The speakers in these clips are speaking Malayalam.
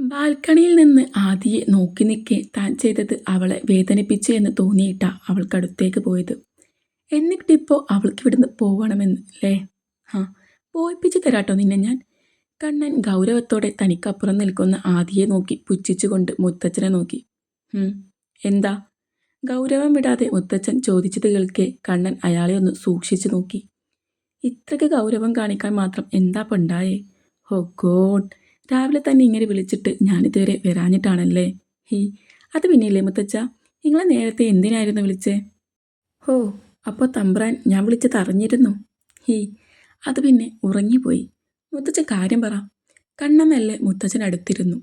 ബാൽക്കണിയിൽ നിന്ന് ആദിയെ നോക്കി നിൽക്കെ താൻ ചെയ്തത് അവളെ വേദനിപ്പിച്ചു എന്ന് തോന്നിയിട്ടാ അവൾക്കടുത്തേക്ക് പോയത്. എന്നിട്ടിപ്പോൾ അവൾക്ക് ഇവിടുന്ന് പോകണമെന്ന് അല്ലേ ആ പോയിപ്പിച്ചു തരാട്ടോ നിന്നെ ഞാൻ. കണ്ണൻ ഗൗരവത്തോടെ തനിക്കപ്പുറം നിൽക്കുന്ന ആദിയെ നോക്കി പുച്ഛിച്ചുകൊണ്ട് മുത്തച്ഛനെ നോക്കി. എന്താ? ഗൗരവം വിടാതെ മുത്തച്ഛൻ ചോദിച്ചത് കേൾക്കെ കണ്ണൻ അയാളെ ഒന്ന് സൂക്ഷിച്ചു നോക്കി. ഇത്രയ്ക്ക് ഗൗരവം കാണിക്കാൻ മാത്രം എന്താ പണ്ടായേ? ഹോ ഗോഡ്! രാവിലെ തന്നെ ഇങ്ങനെ വിളിച്ചിട്ട് ഞാനിതുവരെ വരാഞ്ഞിട്ടാണല്ലേ? ഹീ അത് പിന്നെയല്ലേ മുത്തച്ഛ? നിങ്ങളെ നേരത്തെ എന്തിനായിരുന്നു വിളിച്ചേ? ഹോ അപ്പോൾ തമ്പ്രാൻ ഞാൻ വിളിച്ചത് അറിഞ്ഞിരുന്നു. ഹീ അത് പിന്നെ ഉറങ്ങിപ്പോയി. മുത്തച്ഛൻ കാര്യം പറ. കണ്ണമല്ലേ മുത്തച്ഛൻ അടുത്തിരുന്നു.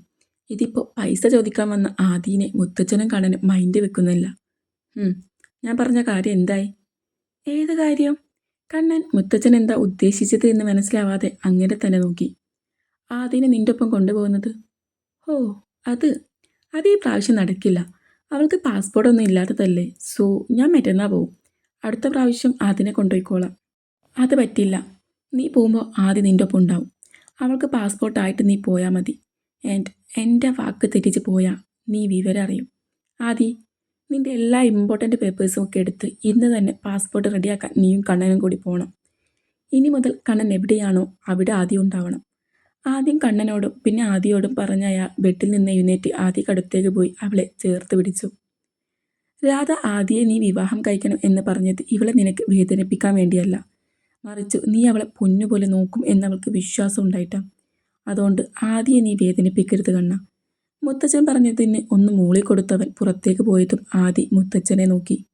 ഇതിപ്പോൾ പൈസ ചോദിക്കാൻ വന്ന ആദീനെ മുത്തച്ഛനും കണ്ണനും മൈൻഡ് വെക്കുന്നില്ല. ഞാൻ പറഞ്ഞ കാര്യം എന്തായി? ഏത് കാര്യം? കണ്ണൻ മുത്തച്ഛൻ എന്താ ഉദ്ദേശിച്ചത് എന്ന് മനസ്സിലാവാതെ അങ്ങനെ തന്നെ നോക്കി. ആദീനെ നിന്റെ ഒപ്പം കൊണ്ടുപോകുന്നത്? ഓ അത് അത് ഈ പ്രാവശ്യം നടക്കില്ല. അവൾക്ക് പാസ്പോർട്ട് ഒന്നും ഇല്ലാത്തതല്ലേ? സോ ഞാൻ മറ്റന്നാ പോവും. അടുത്ത പ്രാവശ്യം ആദിനെ കൊണ്ടുപോയിക്കോളാം. അത് പറ്റില്ല. നീ പോകുമ്പോൾ ആദ്യം നിന്റെ ഒപ്പം ഉണ്ടാവും. അവൾക്ക് പാസ്പോർട്ടായിട്ട് നീ പോയാൽ മതി. ആൻഡ് എന്റെ വാക്ക് തെറ്റിച്ച് പോയാൽ നീ വിവരം അറിയും. ആദി നിന്റെ എല്ലാ ഇമ്പോർട്ടന്റ് പേപ്പേഴ്സും ഒക്കെ എടുത്ത് ഇന്ന് തന്നെ പാസ്പോർട്ട് റെഡിയാക്കാൻ നീയും കണ്ണനും കൂടി പോകണം ഇനി മുതൽ കണ്ണൻ എവിടെയാണോ അവിടെ ആദ്യം ഉണ്ടാവണം. ആദ്യം കണ്ണനോടും പിന്നെ ആദിയോടും പറഞ്ഞ അയാൾ ബെഡിൽ നിന്ന് എഴുന്നേറ്റ് ആദിക്കടുത്തേക്ക് പോയി അവളെ ചേർത്ത് പിടിച്ചു. രാധ ആദിയെ നീ വിവാഹം കഴിക്കണം എന്ന് പറഞ്ഞത് ഇവളെ നിനക്ക് വേദനിപ്പിക്കാൻ വേണ്ടിയല്ല. മറിച്ച് നീ അവളെ പൊന്നുപോലെ നോക്കും എന്നവൾക്ക് വിശ്വാസം ഉണ്ടായിട്ട. അതുകൊണ്ട് ആദിയെ നീ വേദനിപ്പിക്കരുത് കണ്ണ. മുത്തച്ഛൻ പറഞ്ഞതിന് ഒന്ന് മൂളി കൊടുത്തവൻ പുറത്തേക്ക് പോയതും ആദി മുത്തച്ഛനെ നോക്കി.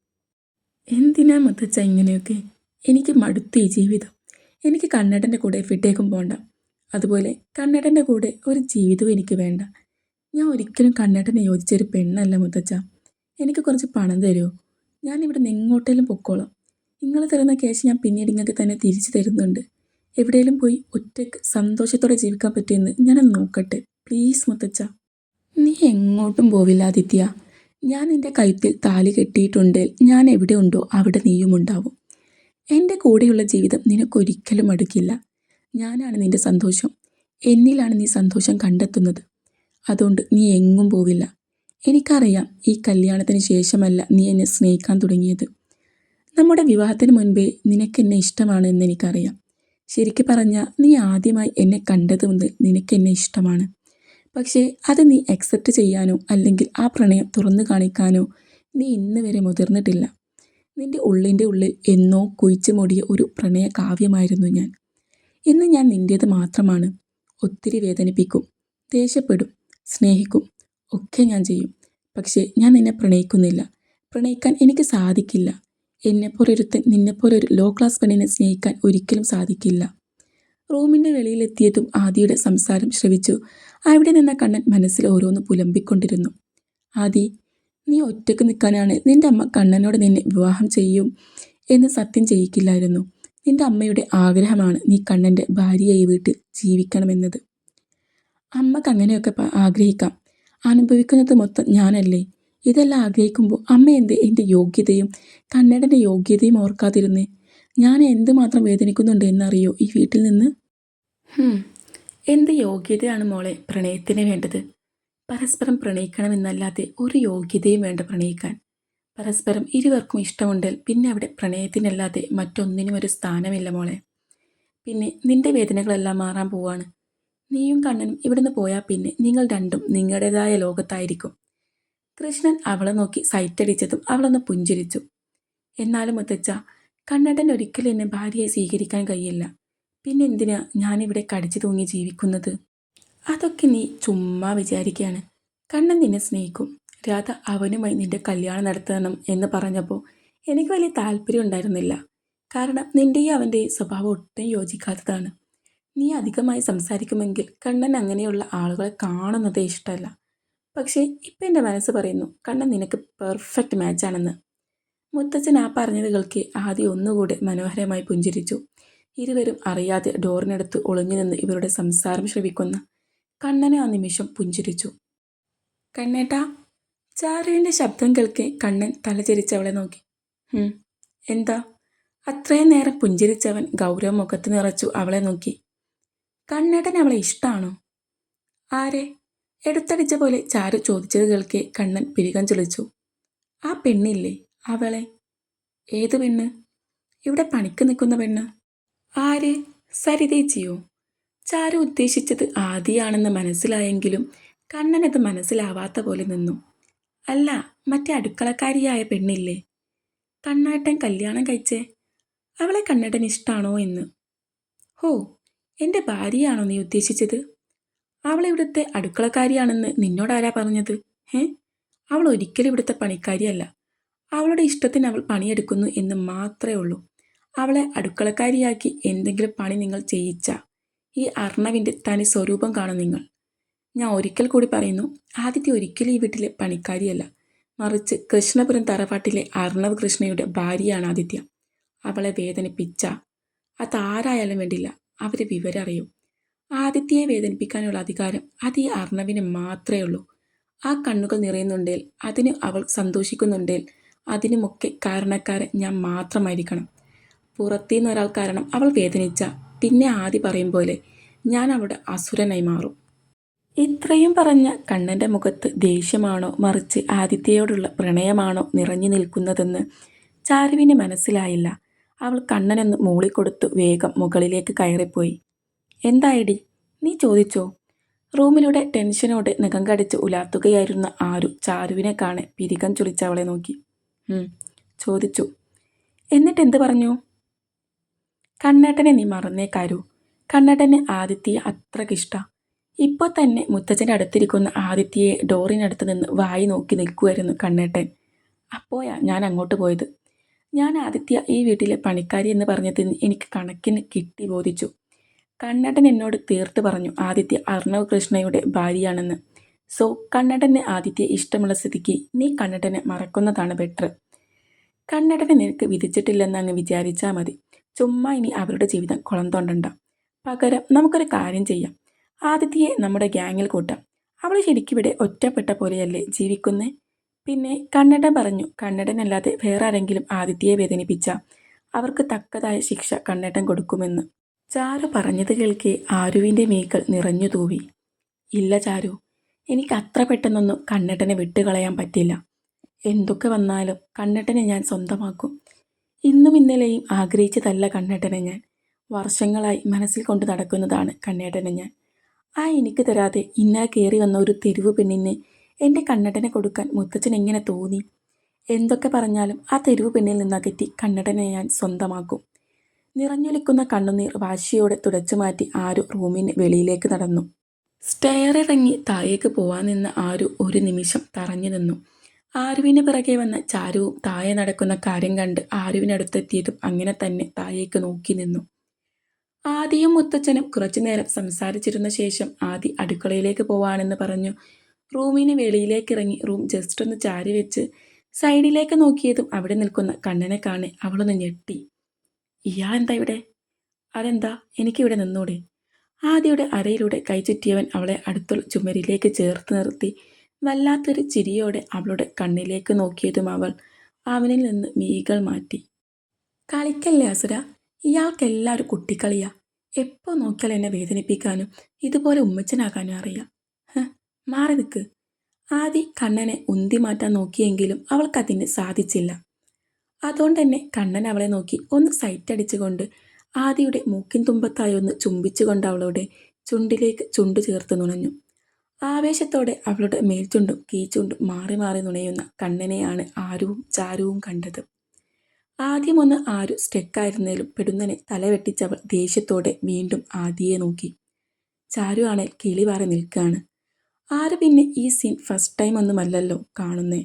എന്തിനാ മുത്തച്ഛ ഇങ്ങനെയൊക്കെ? എനിക്ക് മടുത്തു ജീവിതം. എനിക്ക് കണ്ണടന്റെ കൂടെ ഫിട്ടേക്കും പോണ്ട. അതുപോലെ കണ്ണടന്റെ കൂടെ ഒരു ജീവിതവും എനിക്ക് വേണ്ട. ഞാൻ ഒരിക്കലും കണ്ണടനെ യോജിച്ചൊരു പെണ്ണല്ല മുത്തച്ഛ. എനിക്ക് കുറച്ച് പണം തരുമോ ഞാൻ ഇവിടെ നിന്ന് എങ്ങോട്ടേലും പൊക്കോളാം. നിങ്ങൾ തരുന്ന കേസ് ഞാൻ പിന്നീട് നിങ്ങൾക്ക് തന്നെ തിരിച്ചു തരുന്നുണ്ട്. എവിടെയെങ്കിലും പോയി ഒറ്റയ്ക്ക് സന്തോഷത്തോടെ ജീവിക്കാൻ പറ്റുമെന്ന് ഞാനൊന്ന് നോക്കട്ടെ. പ്ലീസ് മുത്തച്ഛ. നീ എങ്ങോട്ടും പോവില്ല ആദിത്യ. ഞാൻ നിന്റെ കഴുത്തിൽ താലി കെട്ടിയിട്ടുണ്ടെങ്കിൽ ഞാൻ എവിടെ ഉണ്ടോ അവിടെ നീയും ഉണ്ടാവും എന്റെ കൂടെയുള്ള ജീവിതം നിനക്കൊരിക്കലും അടുക്കില്ല. ഞാനാണ് നിന്റെ സന്തോഷം. എന്നിലാണ് നീ സന്തോഷം കണ്ടെത്തുന്നത്. അതുകൊണ്ട് നീ എങ്ങും പോവില്ല. എനിക്കറിയാം ഈ കല്യാണത്തിന് ശേഷമല്ല നീ എന്നെ സ്നേഹിക്കാൻ തുടങ്ങിയത്. നമ്മുടെ വിവാഹത്തിന് മുൻപേ നിനക്ക് എന്നെ ഇഷ്ടമാണ് എന്ന് എനിക്കറിയാം. ശരിക്ക് പറഞ്ഞാൽ നീ ആദ്യമായി എന്നെ കണ്ടത് മുതൽ നിനക്ക് എന്നെ ഇഷ്ടമാണ്. പക്ഷേ അത് നീ അക്സെപ്റ്റ് ചെയ്യാനോ അല്ലെങ്കിൽ ആ പ്രണയം തുറന്നു കാണിക്കാനോ നീ ഇന്ന് വരെ മുതിർന്നിട്ടില്ല. നിന്റെ ഉള്ളിന്റെ ഉള്ളിൽ എന്നോ കുഴിച്ചു മൂടിയ ഒരു പ്രണയ കാവ്യമായിരുന്നു ഞാൻ. ഇന്ന് ഞാൻ നിന്റേത് മാത്രമാണ്. ഒത്തിരി വേദനിപ്പിക്കും ദേഷ്യപ്പെടും സ്നേഹിക്കും ഒക്കെ ഞാൻ ചെയ്യും. പക്ഷേ ഞാൻ നിന്നെ പ്രണയിക്കുന്നില്ല. പ്രണയിക്കാൻ എനിക്ക് സാധിക്കില്ല. എന്നെപ്പോലൊരുത്തൻ നിന്നെപ്പോലൊരു ലോ ക്ലാസ് പെണ്ണിനെ സ്നേഹിക്കാൻ ഒരിക്കലും സാധിക്കില്ല. റൂമിന്റെ വെളിയിലെത്തിയതും ആദിയുടെ സംസാരം ശ്രവിച്ചു. അവിടെ നിന്ന കണ്ണൻ മനസ്സിൽ ഓരോന്ന് പുലമ്പിക്കൊണ്ടിരുന്നു. ആദി നീ ഒറ്റയ്ക്ക് നിൽക്കാനാണ് നിന്റെ അമ്മ കണ്ണനോട് നിന്നെ വിവാഹം ചെയ്യും എന്ന് സത്യം ചെയ്യിക്കില്ലായിരുന്നു. നിന്റെ അമ്മയുടെ ആഗ്രഹമാണ് നീ കണ്ണന്റെ ഭാര്യയായി വീട്ടിൽ ജീവിക്കണമെന്നത്. അമ്മയ്ക്ക് അങ്ങനെയൊക്കെ ആഗ്രഹിക്കാം. അനുഭവിക്കുന്നത് മൊത്തം ഞാനല്ലേ? ഇതെല്ലാം ആഗ്രഹിക്കുമ്പോൾ അമ്മ എന്ത് എന്റെ യോഗ്യതയും കണ്ണടന്റെ യോഗ്യതയും ഓർക്കാതിരുന്നേ? ഞാൻ എന്തുമാത്രം വേദനിക്കുന്നുണ്ട് എന്നറിയോ ഈ വീട്ടിൽ നിന്ന്? എന്ത് യോഗ്യതയാണ് മോളെ പ്രണയത്തിന് വേണ്ടത്? പരസ്പരം പ്രണയിക്കണമെന്നല്ലാതെ ഒരു യോഗ്യതയും വേണ്ട പ്രണയിക്കാൻ. പരസ്പരം ഇരുവർക്കും ഇഷ്ടമുണ്ടെങ്കിൽ പിന്നെ അവിടെ പ്രണയത്തിനല്ലാതെ മറ്റൊന്നിനും ഒരു സ്ഥാനമില്ല മോളെ. പിന്നെ നിന്റെ വേദനകളെല്ലാം മാറാൻ പോവാണ്. നീയും കണ്ണനും ഇവിടുന്ന് പോയാൽ പിന്നെ നിങ്ങൾ രണ്ടും നിങ്ങളുടേതായ ലോകത്തായിരിക്കും. കൃഷ്ണൻ അവളെ നോക്കി സൈറ്റടിച്ചതും അവളൊന്ന് പുഞ്ചിരിച്ചു. എന്നാലും മുത്തച്ഛ കണ്ണടൻ ഒരിക്കലും എന്നെ ഭാര്യയെ സ്വീകരിക്കാൻ കഴിയില്ല. പിന്നെ എന്തിനാ ഞാനിവിടെ കടിച്ചു തൂങ്ങി ജീവിക്കുന്നത്? അതൊക്കെ നീ ചുമ്മാ വിചാരിക്കുകയാണ്. കണ്ണൻ നിന്നെ സ്നേഹിക്കും. രാധ അവനുമായി നിന്റെ കല്യാണം നടത്തണം എന്ന് പറഞ്ഞപ്പോൾ എനിക്ക് വലിയ താല്പര്യം ഉണ്ടായിരുന്നില്ല. കാരണം നിന്റെയും അവന്റെയും സ്വഭാവം ഒട്ടും യോജിക്കാത്തതാണ്. നീ അധികമായി സംസാരിക്കുമെങ്കിൽ കണ്ണൻ അങ്ങനെയുള്ള ആളുകളെ കാണുന്നത് ഇഷ്ടമല്ല. പക്ഷേ ഇപ്പം എന്റെ മനസ്സ് പറയുന്നു കണ്ണൻ നിനക്ക് പെർഫെക്റ്റ് മാച്ചാണെന്ന് മുത്തച്ഛൻ ആ പറഞ്ഞത് കേൾക്കി ആദ്യം ഒന്നുകൂടെ മനോഹരമായി പുഞ്ചിരിച്ചു. ഇരുവരും അറിയാതെ ഡോറിനടുത്ത് ഒളിഞ്ഞു നിന്ന് ഇവരുടെ സംസാരം ശ്രവിക്കുന്ന കണ്ണനെ ആ നിമിഷം പുഞ്ചിരിച്ചു. കണ്ണേട്ടാ ചാരുവിന്റെ ശബ്ദം കേൾക്കെ കണ്ണൻ തലചരിച്ച് അവളെ നോക്കി എന്താ? അത്രയും നേരം പുഞ്ചിരിച്ചവൻ ഗൗരവ മുഖത്ത് നിറച്ചു അവളെ നോക്കി. കണ്ണേട്ടൻ അവളെ ഇഷ്ടമാണോ ആരെ? എടുത്തടിച്ച പോലെ ചാരു ചോദിച്ചത് കേൾക്കെ കണ്ണൻ പിരികം ചൊളിച്ചു ആ പെണ്ണില്ലേ അവളെ? ഏത് പെണ്ണ്? ഇവിടെ പണിക്ക് നിൽക്കുന്ന പെണ്ണ്. ആര്? സരിതേച്ചിയോ. ചാരു ഉദ്ദേശിച്ചത് ആദിയാണെന്ന് മനസ്സിലായെങ്കിലും കണ്ണനത് മനസ്സിലാവാത്ത പോലെ നിന്നു. അല്ല മറ്റേ അടുക്കളക്കാരിയായ പെണ്ണില്ലേ? കണ്ണാട്ടൻ കല്യാണം കഴിച്ചേ അവളെ കണ്ണേട്ടൻ ഇഷ്ടാണോ എന്ന്. ഹോ എന്റെ ഭാര്യയാണോ നീ ഉദ്ദേശിച്ചത്? അവൾ ഇവിടുത്തെ അടുക്കളക്കാരിയാണെന്ന് നിന്നോടാരാ പറഞ്ഞത്? ഏ അവൾ ഒരിക്കലും ഇവിടുത്തെ പണിക്കാരിയല്ല. അവളുടെ ഇഷ്ടത്തിന് അവൾ പണിയെടുക്കുന്നു എന്ന് മാത്രമേ ഉള്ളൂ. അവളെ അടുക്കളക്കാരിയാക്കി എന്തെങ്കിലും പണി നിങ്ങൾ ചെയ്യിച്ച. ഈ അർണവിന്റെ തനി സ്വരൂപം കാണും നിങ്ങൾ. ഞാൻ ഒരിക്കൽ കൂടി പറയുന്നു ആദിത്യ ഒരിക്കലും ഈ വീട്ടിലെ പണിക്കാരിയല്ല. മറിച്ച് കൃഷ്ണപുരം തറവാട്ടിലെ അർണവ് കൃഷ്ണയുടെ ഭാര്യയാണ് ആദിത്യ. അവളെ വേദനിപ്പിച്ച അതാരായാലും വേണ്ടില്ല വിവരം അറിയും. ആദിത്യയെ വേദനിപ്പിക്കാനുള്ള അധികാരം അത് ഈ അർണവിന് മാത്രമേ ഉള്ളൂ. ആ കണ്ണുകൾ നിറയുന്നുണ്ടേൽ അതിന് അവൾ സന്തോഷിക്കുന്നുണ്ടേൽ അതിനുമൊക്കെ കാരണക്കാരൻ ഞാൻ മാത്രമായിരിക്കണം. പുറത്തുനിന്ന് കാരണം അവൾ വേദനിച്ച പിന്നെ ആദി പറയും പോലെ ഞാൻ അവളുടെ അസുരനായി മാറും. ഇത്രയും പറഞ്ഞ കണ്ണന്റെ മുഖത്ത് ദേഷ്യമാണോ മറിച്ച് ആദിത്യയോടുള്ള പ്രണയമാണോ നിറഞ്ഞു നിൽക്കുന്നതെന്ന് ചാരുവിന് മനസ്സിലായില്ല. അവൾ കണ്ണനൊന്ന് മൂളിക്കൊടുത്തു വേഗം മുകളിലേക്ക് കയറിപ്പോയി. എന്തായടി നീ ചോദിച്ചോ? റൂമിലൂടെ ടെൻഷനോടെ നിഖം കടിച്ച് ഉലാത്തുകയായിരുന്ന ആരു ചാരുവിനെ കാണെ പിരികം ചുളിച്ചവളെ നോക്കി. ചോദിച്ചു. എന്നിട്ട് എന്ത് പറഞ്ഞു? കണ്ണേട്ടനെ നീ മറന്നേക്കാരു കണ്ണേട്ടന് ആദിത്യ അത്രക്കിഷ്ട. ഇപ്പോൾ തന്നെ മുത്തച്ഛന്റെ അടുത്തിരിക്കുന്ന ആദിത്യയെ ഡോറിനടുത്ത് നിന്ന് വായി നോക്കി നിൽക്കുമായിരുന്നു കണ്ണേട്ടൻ. അപ്പോയാ ഞാൻ അങ്ങോട്ട് പോയത്. ഞാൻ ആദിത്യ ഈ വീട്ടിലെ പണിക്കാരി എന്ന് പറഞ്ഞതിന് എനിക്ക് കണക്കിന് കിട്ടി ബോധിച്ചു. കണ്ണേട്ടൻ എന്നോട് തീർത്ത് പറഞ്ഞു ആദിത്യ അർണവ് കൃഷ്ണയുടെ ഭാര്യയാണെന്ന്. സോ കണ്ണടന് ആദിത്യ ഇഷ്ടമുള്ള സ്ഥിതിക്ക് നീ കണ്ണടനെ മറക്കുന്നതാണ് ബെറ്റർ. കണ്ണടനെ നിനക്ക് വിധിച്ചിട്ടില്ലെന്ന് അങ്ങ് വിചാരിച്ചാൽ മതി. ചുമ്മാ ഇനി അവരുടെ ജീവിതം കുളം തോണ്ടണ്ട പകരം നമുക്കൊരു കാര്യം ചെയ്യാം. ആദിത്യയെ നമ്മുടെ ഗ്യാങ്ങിൽ കൂട്ടാം. അവൾ ശരിക്കിവിടെ ഒറ്റപ്പെട്ട പോലെയല്ലേ ജീവിക്കുന്നേ? പിന്നെ കണ്ണടൻ പറഞ്ഞു കണ്ണടനല്ലാതെ വേറെ ആരെങ്കിലും ആദിത്യയെ വേദനിപ്പിച്ച? അവർക്ക് തക്കതായ ശിക്ഷ കണ്ണടൻ കൊടുക്കുമെന്ന്. ചാരു പറഞ്ഞത് കേൾക്കെ ആരുവിന്റെ മേക്കൾ നിറഞ്ഞു തൂവി. ഇല്ല ചാരു എനിക്ക് അത്ര പെട്ടെന്നൊന്നും കണ്ണടനെ വിട്ടുകളയാൻ പറ്റില്ല. എന്തൊക്കെ വന്നാലും കണ്ണട്ടനെ ഞാൻ സ്വന്തമാക്കും. ഇന്നും ഇന്നലെയും ആഗ്രഹിച്ചതല്ല കണ്ണട്ടനെ ഞാൻ. വർഷങ്ങളായി മനസ്സിൽ കൊണ്ട് നടക്കുന്നതാണ് കണ്ണേട്ടനെ ഞാൻ. ആ എനിക്ക് തരാതെ ഇന്നലെ കയറി വന്ന ഒരു തെരുവ് പെണ്ണിന് എന്റെ കണ്ണടനെ കൊടുക്കാൻ മുത്തച്ഛൻ എങ്ങനെ തോന്നി? എന്തൊക്കെ പറഞ്ഞാലും ആ തെരുവ് പെണ്ണിൽ നിന്നകറ്റി കണ്ണടനെ ഞാൻ സ്വന്തമാക്കും. നിറഞ്ഞൊലിക്കുന്ന കണ്ണുനീർ വാശിയോടെ തുടച്ചു മാറ്റി ആരു റൂമിന് വെളിയിലേക്ക് നടന്നു. സ്റ്റെയറിറങ്ങി താഴേക്ക് പോവാൻ നിന്ന ആരു ഒരു നിമിഷം തറഞ്ഞു നിന്നു. ആരുവിന് പിറകെ വന്ന ചാരുവും താഴെ നടക്കുന്ന കാര്യം കണ്ട് ആരുവിനടുത്തെത്തിയതും അങ്ങനെ തന്നെ താഴേക്ക് നോക്കി നിന്നു. ആദിയും മുത്തച്ഛനും കുറച്ചുനേരം സംസാരിച്ചിരുന്ന ശേഷം ആദി അടുക്കളയിലേക്ക് പോവാണെന്ന് പറഞ്ഞു. റൂമിന് വെളിയിലേക്ക് ഇറങ്ങി റൂം ജസ്റ്റ് ഒന്ന് ചാരി വെച്ച് സൈഡിലേക്ക് നോക്കിയതും അവിടെ നിൽക്കുന്ന കണ്ണനെ കാണെ അവളൊന്ന് ഞെട്ടി. എന്താ ഇവിടെ? അതെന്താ? എനിക്കിവിടെ നിന്നൂടെ. ആദിയുടെ അരയിലൂടെ കൈ ചുറ്റിയവൻ അവളെ അടുത്തുള്ള ചുമരിലേക്ക് ചേർത്ത് നിർത്തി. വല്ലാത്തൊരു ചിരിയോടെ അവളുടെ കണ്ണിലേക്ക് നോക്കിയതും അവൾ അവനിൽ നിന്ന് മീകൾ മാറ്റി. കളിക്കല്ലേ അസുര? ഇയാൾക്കെല്ലാവരും കുട്ടിക്കളിയാ. എപ്പോൾ നോക്കിയാൽ എന്നെ വേദനിപ്പിക്കാനും ഇതുപോലെ ഉമ്മച്ചനാകാനും അറിയാം. മാറി നിൽക്ക് ആദി കണ്ണനെ ഉന്തി മാറ്റാൻ നോക്കിയെങ്കിലും അവൾക്കതിന് സാധിച്ചില്ല. അതുകൊണ്ട് തന്നെ കണ്ണൻ അവളെ നോക്കി ഒന്ന് സൈറ്റ് അടിച്ചുകൊണ്ട് ആദിയുടെ മൂക്കിൻ തുമ്പത്തായി ഒന്ന് ചുംബിച്ചുകൊണ്ട് അവളുടെ ചുണ്ടിലേക്ക് ചുണ്ടു ചേർത്ത് നുണഞ്ഞു. ആവേശത്തോടെ അവളുടെ മേൽചുണ്ടും കീച്ചുണ്ടും മാറി മാറി നുണയുന്ന കണ്ണനെയാണ് ആരുവും ചാരുവും കണ്ടത്. ആദ്യമൊന്ന് ആരു സ്റ്റെക്കായിരുന്നേലും പെടുന്നനെ തലവെട്ടിച്ചവൾ ദേഷ്യത്തോടെ വീണ്ടും ആദിയെ നോക്കി. ചാരു ആണേൽ കിളിവാറി നിൽക്കുകയാണ് ആര് പിന്നെ ഈ സീൻ ഫസ്റ്റ് ടൈം ഒന്നുമല്ലല്ലോ കാണുന്നേ?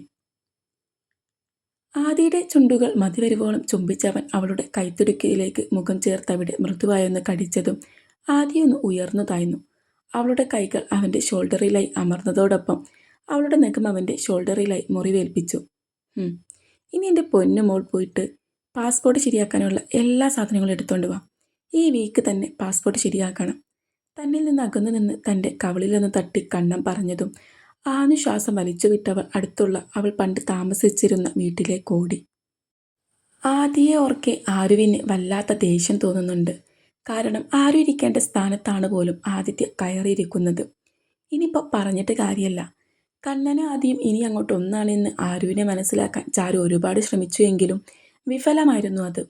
ആദിയുടെ ചുണ്ടുകൾ മതിവരുവോളം ചുംബിച്ചവൻ അവളുടെ കൈത്തുടുക്കിയിലേക്ക് മുഖം ചേർത്തവിടെ മൃദുവായൊന്ന് കടിച്ചതും ആദ്യമൊന്ന് ഉയർന്നു താഴ്ന്നു. അവളുടെ കൈകൾ അവന്റെ ഷോൾഡറിലായി അമർന്നതോടൊപ്പം അവളുടെ നഖം അവന്റെ ഷോൾഡറിലായി മുറിവേൽപ്പിച്ചു. ഇനി എന്റെ പൊന്നു മോൾ പോയിട്ട് പാസ്പോർട്ട് ശരിയാക്കാനുള്ള എല്ലാ സാധനങ്ങളും എടുത്തുകൊണ്ട് വാ. ഈ വീക്ക് തന്നെ പാസ്പോർട്ട് ശരിയാക്കണം. തന്നിൽ നിന്ന് അകന്നു നിന്ന് തന്റെ കവളിലൊന്ന് തട്ടി കണ്ണം പറഞ്ഞതും ആനുശ്വാസം വലിച്ചു വിട്ടവൾ അടുത്തുള്ള അവൾ പണ്ട് താമസിച്ചിരുന്ന വീട്ടിലെ കോടി ആദിയെ ഓർക്കെ ആരുവിന് വല്ലാത്ത ദേഷ്യം തോന്നുന്നുണ്ട്. കാരണം ആരും ഇരിക്കേണ്ട സ്ഥാനത്താണ് പോലും ആദിത്യ കയറിയിരിക്കുന്നത്. ഇനിയിപ്പോൾ പറഞ്ഞിട്ട് കാര്യമല്ല കണ്ണന് ആദ്യം ഇനി അങ്ങോട്ട് ഒന്നാണെന്ന് ആരുവിനെ മനസ്സിലാക്കാൻ ചാരു ഒരുപാട് ശ്രമിച്ചു എങ്കിലും വിഫലമായിരുന്നു അത്.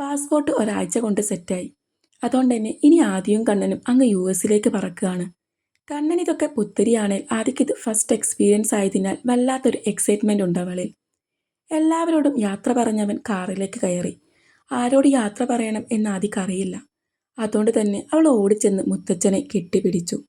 പാസ്പോർട്ട് ഒരാഴ്ച കൊണ്ട് സെറ്റായി. അതുകൊണ്ട് തന്നെ ഇനി ആദ്യവും കണ്ണനും അങ്ങ് യു എസിലേക്ക് പറക്കുകയാണ്. കണ്ണൻ ഇതൊക്കെ പുത്തിരിയാണേൽ ആദ്യക്ക് ഇത് ഫസ്റ്റ് എക്സ്പീരിയൻസ് ആയതിനാൽ വല്ലാത്തൊരു എക്സൈറ്റ്മെന്റ് ഉണ്ട് അവളിൽ. എല്ലാവരോടും യാത്ര പറഞ്ഞവൻ കാറിലേക്ക് കയറി. ആരോട് യാത്ര പറയണം എന്ന് അറിയില്ല. അതുകൊണ്ട് തന്നെ അവൾ ഓടിച്ചെന്ന് മുത്തച്ഛനെ കെട്ടിപ്പിടിച്ചു.